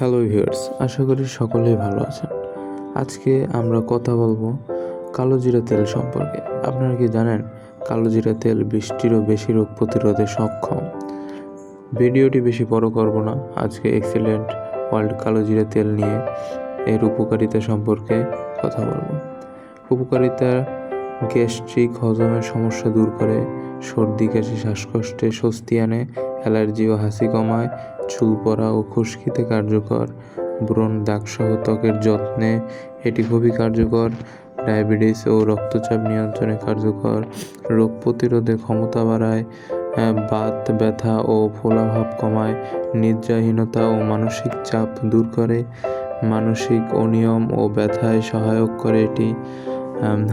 Hello viewers আশা করি সকলেই ভালো আছেন। আজকে আমরা কথা বলব কালো জিরা তেল সম্পর্কে। আপনারা কি জানেন, কালো জিরা তেল বৃষ্টিরও বেশি রোগ প্রতিরোধে সক্ষম। ভিডিওটি বেশি বড় করব না, আজকে এক্সিলেন্ট ওয়ার্ল্ড কালো জিরা তেল নিয়ে এর উপকারিতা সম্পর্কে কথা বলব। উপকারিতা গ্যাস্ট্রিক হজমের সমস্যা দূর করে, সর্দি, কাশি, শ্বাসকষ্টে স্বস্তি আনে, অ্যালার্জি ও হাসি কমায় চুল পড়া ও খুশকিতে কার্যকর। ব্রণ দাগসহ ত্বকের যত্নে এটি খুবই কার্যকর। ডায়াবেটিস ও রক্তচাপ নিয়ন্ত্রণে কার্যকর। রোগ প্রতিরোধে ক্ষমতা বাড়ায় বাত, ব্যথা ও ফোলাভাব কমায়, নিদ্রাহীনতা ও মানসিক চাপ দূর করে। মানসিক অনিয়ম ও ব্যথায় সহায়ক করে এটি।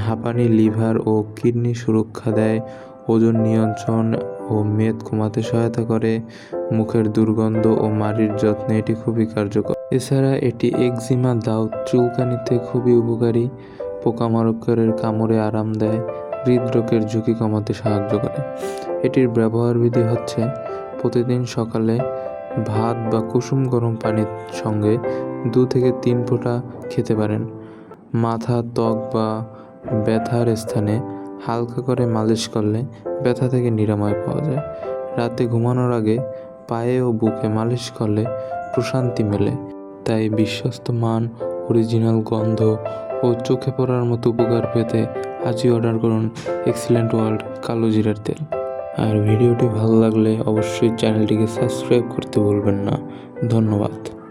হাঁপানি, লিভার ও কিডনি সুরক্ষা দেয়। ওজন নিয়ন্ত্রণ ও মেদ কমাতে সহায়তা করে। মুখের দুর্গন্ধ ও মাড়ির যত্নে এটি খুবই কার্যকর। এছাড়া এটি একজিমা দাউদ চুলকানিতে খুবই উপকারী। পোকামাকড়ের কামড়ে আরাম দেয়, হৃদরোগের ঝুঁকি কমাতে সাহায্য করে। এটির ব্যবহার বিধি হচ্ছে প্রতিদিন সকালে ভাত বা কুসুম গরম পানির সঙ্গে দু থেকে তিন ফোঁটা খেতে পারেন। মাথা, ত্বক বা ব্যথার স্থানে হালকা করে মালিশ করলে ব্যথা থেকে নিরাময় পাওয়া যায়। রাতে ঘুমানোর আগে পায়ে ও বুকে মালিশ করলে প্রশান্তি মেলে। তাই বিশ্বস্ত মান অরিজিনাল গন্ধ ও চোখে পড়ার মতো উপকার পেতে আজই অর্ডার করুন এক্সিলেন্ট ওয়ার্ল্ড কালো জিরার তেল। আর ভিডিওটি ভালো লাগলে অবশ্যই চ্যানেলটিকে সাবস্ক্রাইব করতে ভুলবেন না। ধন্যবাদ।